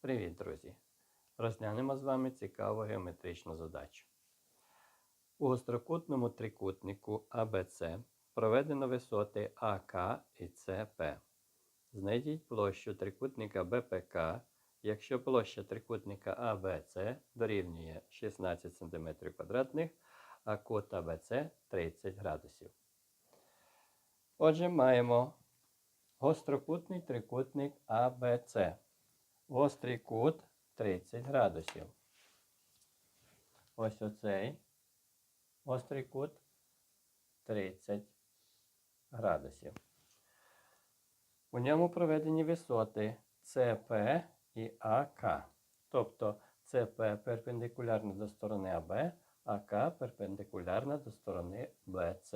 Привіт, друзі! Розглянемо з вами цікаву геометричну задачу. У гострокутному трикутнику АБЦ проведено висоти АК і СП. Знайдіть площу трикутника БПК, якщо площа трикутника АБЦ дорівнює 16 см квадратних, а кут АБЦ 30 градусів. Отже, маємо гострокутний трикутник АБЦ. Гострий кут 30 градусів. Ось оцей гострий кут 30 градусів. У ньому проведені висоти СП і АК. Тобто СП перпендикулярно до сторони АБ, АК перпендикулярна до сторони БЦ.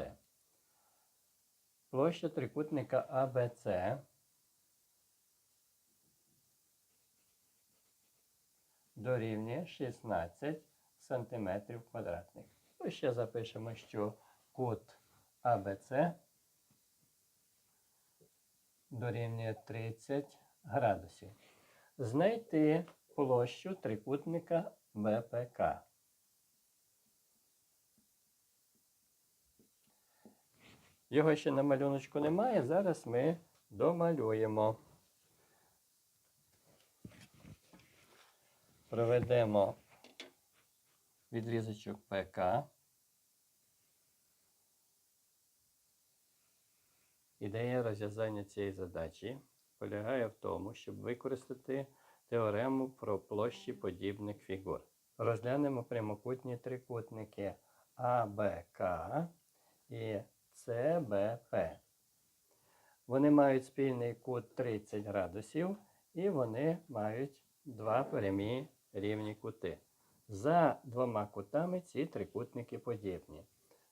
Площа трикутника АБЦ дорівнює 16 см квадратних. То ще запишемо, що кут АБЦ дорівнює 30 градусів. Знайти площу трикутника БПК. Його ще на малюночку немає. Зараз ми домалюємо. Проведемо відрізочок ПК. Ідея розв'язання цієї задачі полягає в тому, щоб використати теорему про площі подібних фігур. Розглянемо прямокутні трикутники АБК і СБП. Вони мають спільний кут 30 градусів і вони мають два прямі рівні кути. За двома кутами ці трикутники подібні.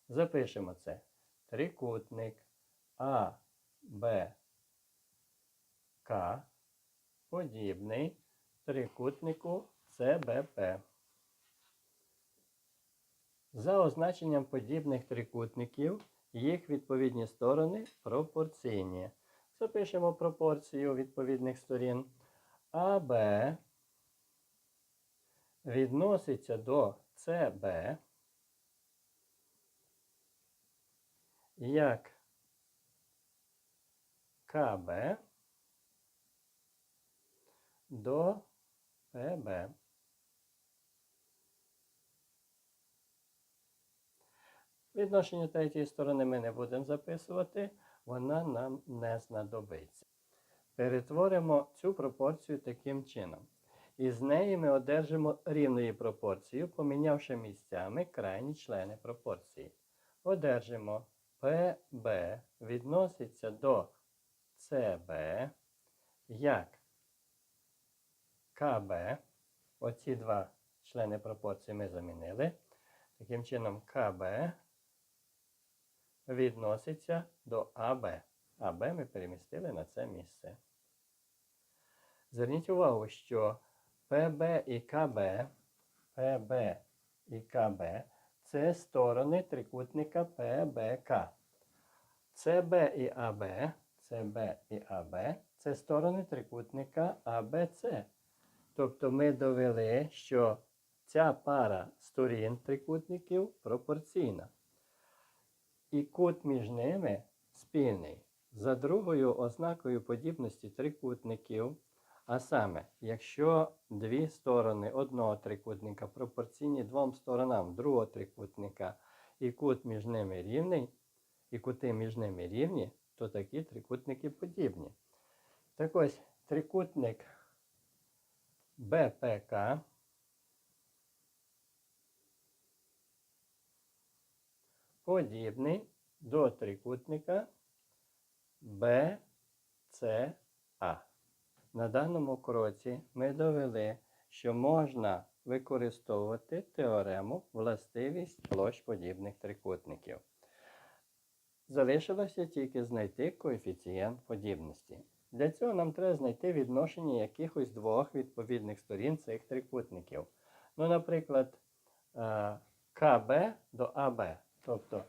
Запишемо це. Трикутник А, Б, К подібний трикутнику СБП. За означенням подібних трикутників їх відповідні сторони пропорційні. Запишемо пропорцію відповідних сторін. АБ відноситься до СБ як КБ до ПБ. Відношення третьої сторони ми не будемо записувати, вона нам не знадобиться. Перетворимо цю пропорцію таким чином. Із неї ми одержимо рівної пропорцію, помінявши місцями крайні члени пропорції. Одержимо ПБ відноситься до СБ як КБ. Оці два члени пропорції ми замінили. Таким чином, КБ відноситься до АБ. АБ ми перемістили на це місце. Зверніть увагу, що ПБ і КБ, ПБ і КБ це сторони трикутника ПБК. ЦБ і АБ, ЦБ і АБ це сторони трикутника АБЦ. Тобто ми довели, що ця пара сторін трикутників пропорційна. І кут між ними спільний. За другою ознакою подібності трикутників, а саме, якщо дві сторони одного трикутника пропорційні двом сторонам другого трикутника, і кут між ними рівний, і кути між ними рівні, то такі трикутники подібні. Так ось трикутник БПК подібний до трикутника BCA. На даному кроці ми довели, що можна використовувати теорему властивість площ подібних трикутників. Залишилося тільки знайти коефіцієнт подібності. Для цього нам треба знайти відношення якихось двох відповідних сторін цих трикутників. Ну, наприклад, е, КБ до АБ. Тобто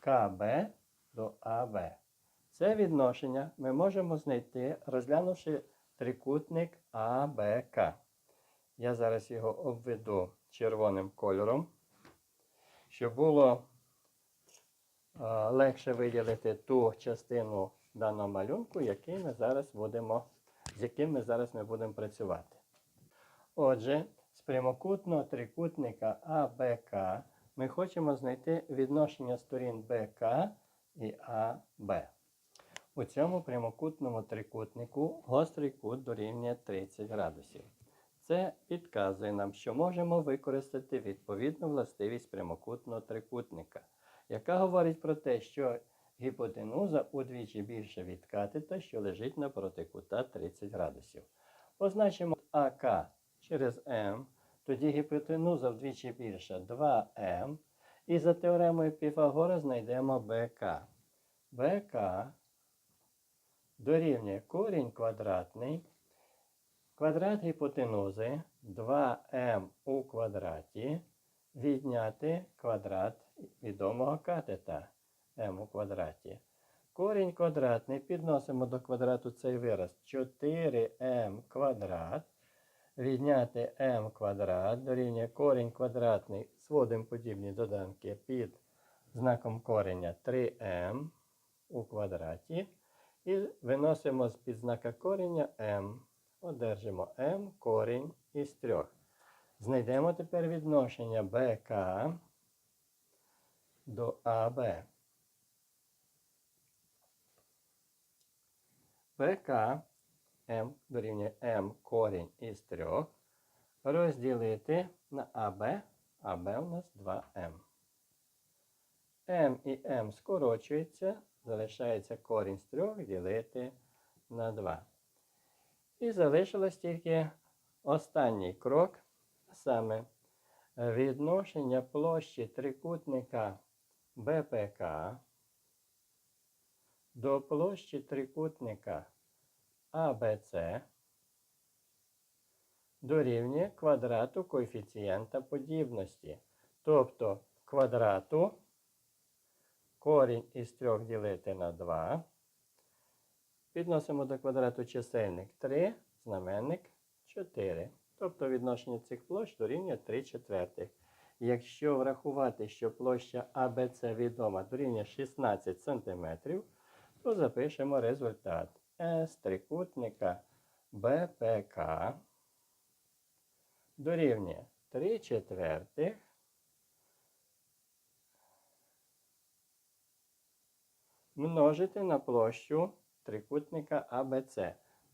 КБ до АБ. Це відношення ми можемо знайти, розглянувши трикутник АБК. Я зараз його обведу червоним кольором, щоб було е, легше виділити ту частину даного малюнку, який ми зараз будемо, з яким ми зараз ми будемо працювати. Отже, з прямокутного трикутника АБК ми хочемо знайти відношення сторін БК і АБ. У цьому прямокутному трикутнику гострий кут дорівнює 30 градусів. Це підказує нам, що можемо використати відповідну властивість прямокутного трикутника, яка говорить про те, що гіпотенуза удвічі більше від катета, що лежить напроти кута 30 градусів. Позначимо АК через М, тоді гіпотенуза вдвічі більша 2М. І за теоремою Піфагора знайдемо БК. БК дорівнює корінь квадратний. Квадрат гіпотенузи 2m у квадраті відняти квадрат відомого катета m у квадраті. Корінь квадратний підносимо до квадрату цей вираз 4m квадрат. Відняти m квадрат дорівнює корінь квадратний, зводимо подібні доданки під знаком кореня 3m у квадраті. І виносимо з під знака кореня m. Одержимо m корінь із 3. Знайдемо тепер відношення БК до АБ. БК m дорівнює m корінь із 3 розділити на АБ. АБ у нас 2m. m і m скорочується, залишається корінь з 3 ділити на 2. І залишилось тільки останній крок, саме відношення площі трикутника БПК до площі трикутника АБЦ дорівнює квадрату коефіцієнта подібності. Тобто квадрату корінь із 3 ділити на 2. Підносимо до квадрату чисельник 3, знаменник 4. Тобто відношення цих площ дорівнює 3 четвертих. Якщо врахувати, що площа АБЦ відома дорівнює 16 см, то запишемо результат С трикутника БПК дорівнює 3 четвертих множити на площу трикутника АБЦ,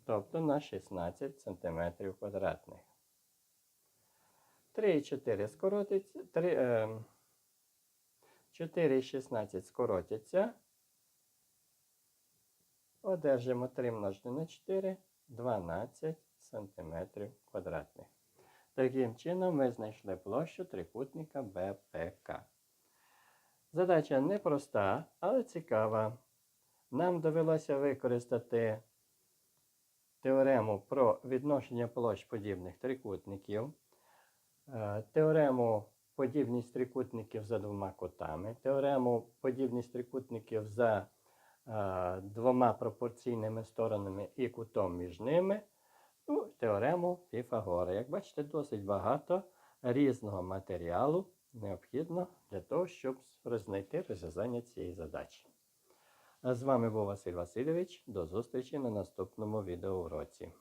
тобто на 16 см квадратних. 3 і 4 скоротиться, 3, е, 4 і 16 скоротяться. Одержимо 3 множити на 4, 12 см квадратних. Таким чином ми знайшли площу трикутника БПК. Задача непроста, але цікава. Нам довелося використати теорему про відношення площ подібних трикутників, е, теорему подібність трикутників за двома кутами, теорему подібність трикутників за е, двома пропорційними сторонами і кутом між ними, ну, теорему Піфагора. Як бачите, досить багато різного матеріалу необхідно для того, щоб знайти розв'язання цієї задачі. А з Василь Васильович. До зустрічі на наступному відеоуроці.